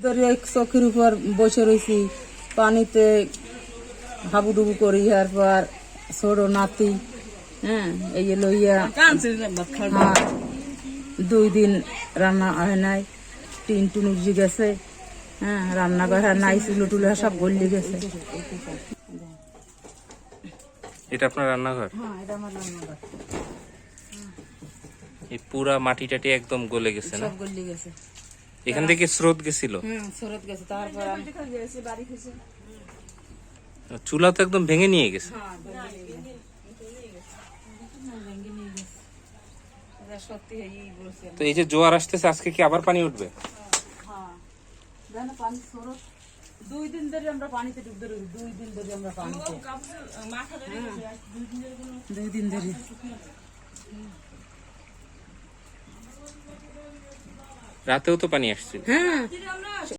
এক চোখের উপর বসে রয়েছি পানিতে হাবুডুবু করি পর ছোট নাতি হ্যাঁ এই লইয়া হ্যাঁ, দুই দিন রান্না হয় নাই টিন টুন উজি গেছে হ্যাঁ রান্না করা নাই চুলো টুলো সব গলি গেছে। এটা আপনার রান্নাঘর? হ্যাঁ এটা আমার রান্নাঘর। এই পুরা মাটি টাটি একদম গলে গেছে না? সব গলি গেছে। এখান থেকে স্রোত গেছিল গেছে তারপর চুলা তো একদম ভেঙে নিয়ে গেছে হ্যাঁ ভেঙে নিয়ে গেছে। ভেঙে নিয়ে গেছে। এটা সত্যি এই বলছি আমি। তো এই যে জোয়ার আসতেছে আজকে কি আবার পানি উঠবে হ্যাঁ দুই দিন ধরে আমরা পানিতে ডুবতে দুই দিন ধরে আমরা পানিতে হ্যাঁ, দুই দিন ধরে রাতেও তো পানি আসছিল। হ্যাঁ।